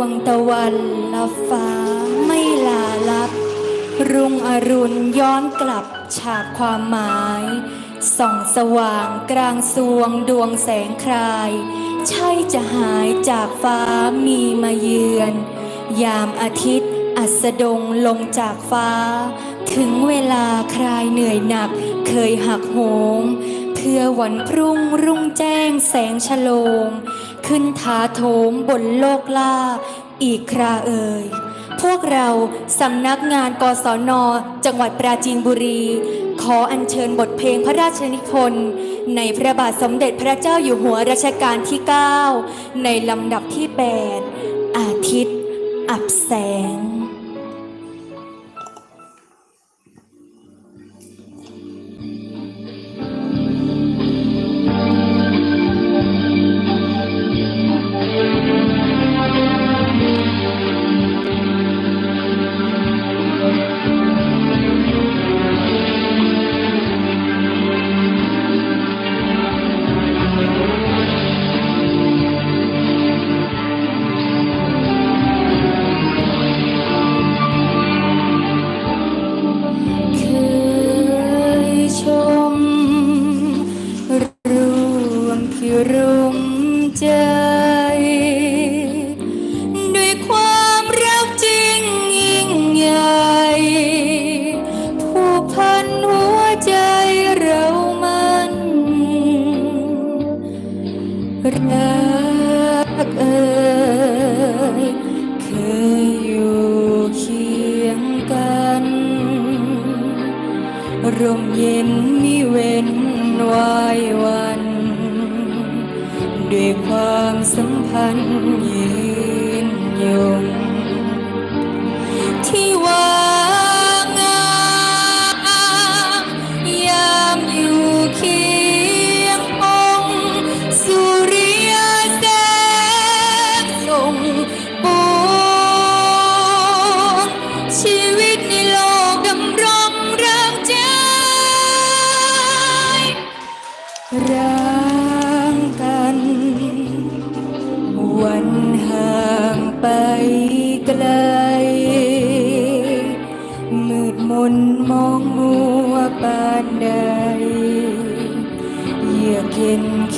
ดวงตะวันลับฟ้าไม่ลาลับ รุ่งอรุณย้อนกลับฉากความหมาย ส่องสว่างกลางสวงดวงแสงคลาย ใช่จะหายจากฟ้ามีมาเยือน ยามอาทิตย์อัสดงลงจากฟ้า ถึงเวลาคลายเหนื่อยหนักเคยหักโหม คือวันพรุ่งรุ่งแจ้งแสงชโลมขึ้นถาโถมบนโลกล่า อีกคราเอ่ยพวกเราสำนักงานกศน จังหวัดปราจีนบุรี ขออัญเชิญบทเพลงพระราชนิพนธ์ในพระบาทสมเด็จพระเจ้าอยู่หัวรัชกาลที่ 9 ในลำดับที่ 8 อาทิตย์ อับแสง ร่มเย็นมิเว้นวายวัน ด้วยความสัมพันธ์ยืน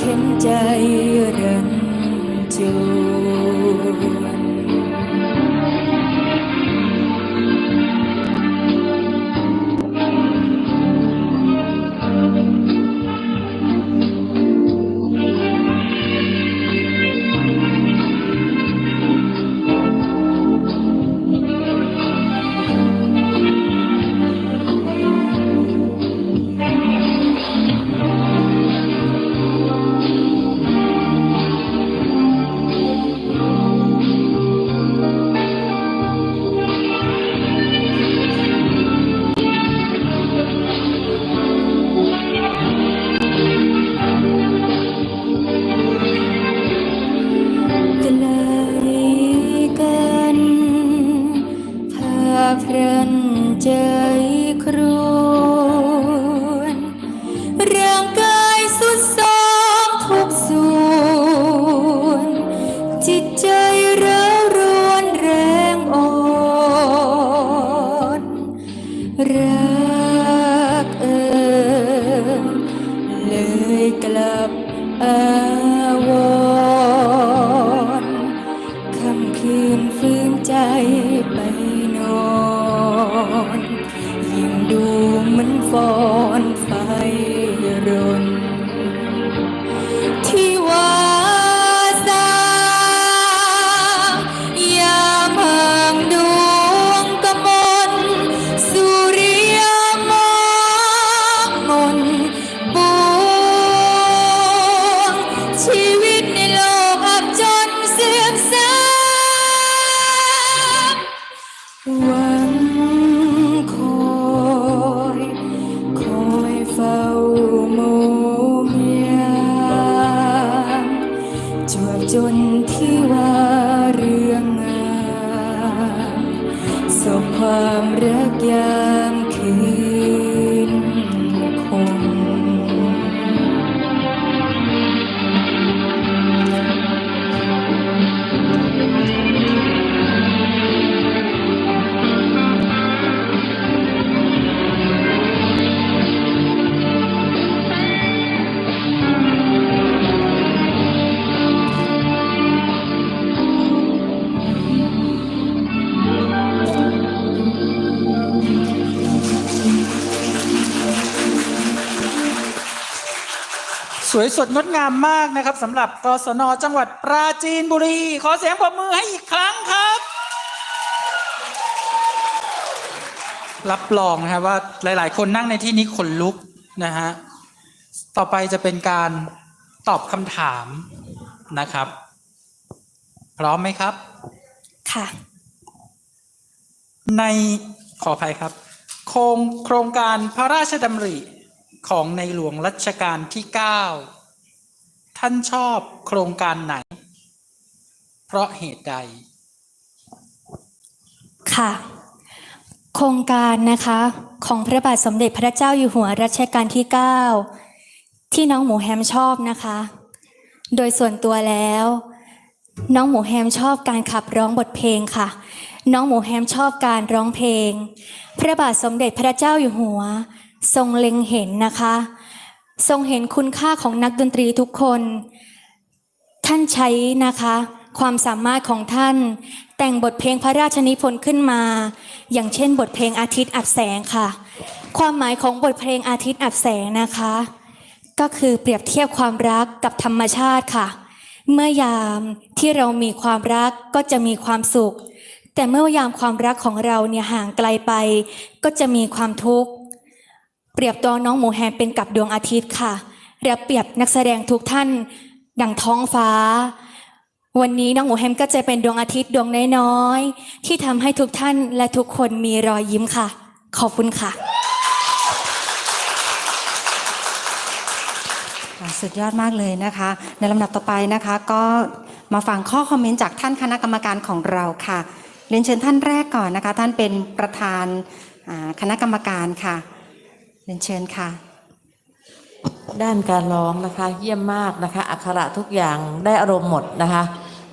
เข็นใจรันจ คืนฟื้นใจไปนอนยิ่งดูเหมันฟอง สวยสดงดงามมากนะครับสำหรับกศนจังหวัดปราจีนบุรี ขอเสียงปรบมือให้อีกครั้งครับ รับรองนะครับว่าหลาย ๆ คนนั่งในที่นี้ขนลุกนะฮะต่อไปจะเป็นการตอบคำถามนะครับ พร้อมไหมครับ ค่ะ ในขออภัยครับ โครงโครงการพระราชดำริ ของในหลวงรัชกาลที่ 9 ท่านชอบโครงการไหน เพราะเหตุใด ค่ะ โครงการนะคะของพระบาทสมเด็จพระเจ้าอยู่หัวรัชกาลที่ 9 ที่น้องหมูแฮมชอบนะคะ โดยส่วนตัวแล้ว น้องหมูแฮมชอบการขับร้องบทเพลงค่ะ น้องหมูแฮมชอบการร้องเพลง พระบาทสมเด็จพระเจ้าอยู่หัว ทรงเล็งเห็นนะคะ ทรงเห็นคุณค่าของนักดนตรีทุกคน ท่านใช้นะคะ ความสามารถของท่าน แต่งบทเพลงพระราชนิพนธ์ขึ้นมา อย่างเช่น บทเพลงอาทิตย์อับแสงค่ะ ความหมายของบทเพลงอาทิตย์อับแสงนะคะ ก็คือเปรียบเทียบความรักกับธรรมชาติค่ะ เมื่อยามที่เรามีความรักก็จะมีความสุข แต่เมื่อยามความรักของเราเนี่ยห่างไกลไป ก็จะมีความทุกข์ เปรียบตัวน้องหมูแฮมเป็นกับดวงอาทิตย์ค่ะและเปรียบนักแสดงทุกท่านดังท้องฟ้า วันนี้น้องหมูแฮมก็จะเป็นดวงอาทิตย์ดวงน้อยๆที่ทำให้ทุกท่านและทุกคนมีรอยยิ้มค่ะ ขอบคุณค่ะ สุดยอดมากเลยนะคะ ในลำดับต่อไปนะคะก็มาฟังข้อคอมเมนต์จากท่านคณะกรรมการของเราค่ะเรียนเชิญท่านแรกก่อนนะคะ ท่านเป็นประธานคณะกรรมการค่ะ เรียนเชิญค่ะ ด้านการร้องนะคะ เยี่ยมมากนะคะ อักขระทุกอย่างได้อารมณ์หมดนะคะ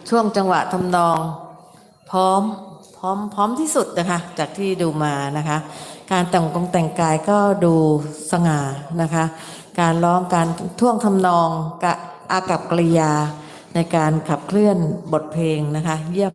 ช่วงจังหวะทำนอง พร้อมพร้อมพร้อมที่สุดนะคะ จากที่ดูมานะคะ การแต่งกงแต่งกายก็ดูสง่านะคะ การร้องการท่วงทำนองกะอากับกริยาในการขับเคลื่อนบทเพลงนะคะ เยี่ยม